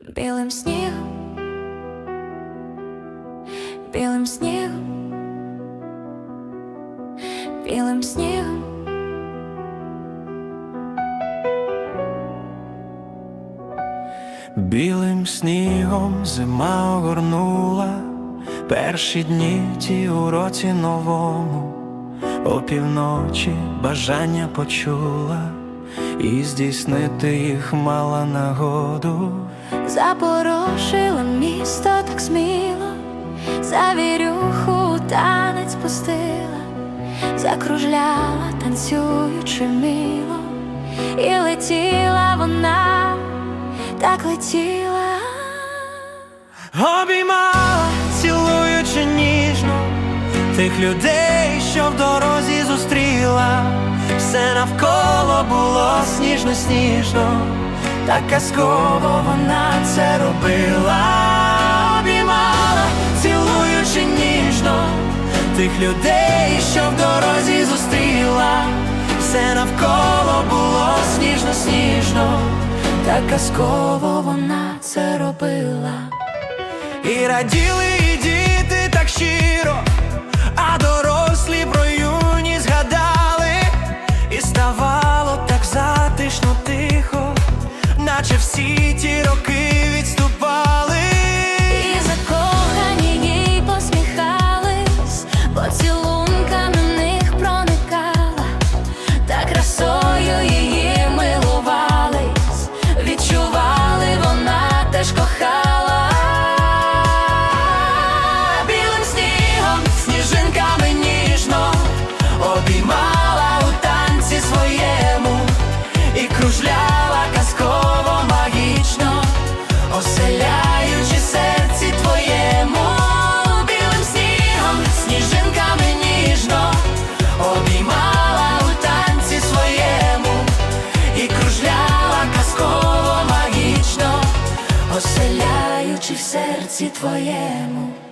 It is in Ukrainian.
білим снігом, білим снігом, білим снігом. Білим снігом зима огорнула. Перші дні ті у році новому, опівночі бажання почула, і здійснити їх мала нагоду. Запорошила місто так сміло, за вірюху танець пустила, закружляла, танцюючи мило, і летіла вона, так летіла. Обіймала, цілуючи ніжно тих людей, все навколо було сніжно-сніжно, так казково вона це робила, обіймала, цілуючи ніжно тих людей, що в дорозі зустріла, все навколо було сніжно-сніжно, так казково вона це робила. І раділи і діти так щиро, затишно тихо, наче всі ті казково в серці твоєму.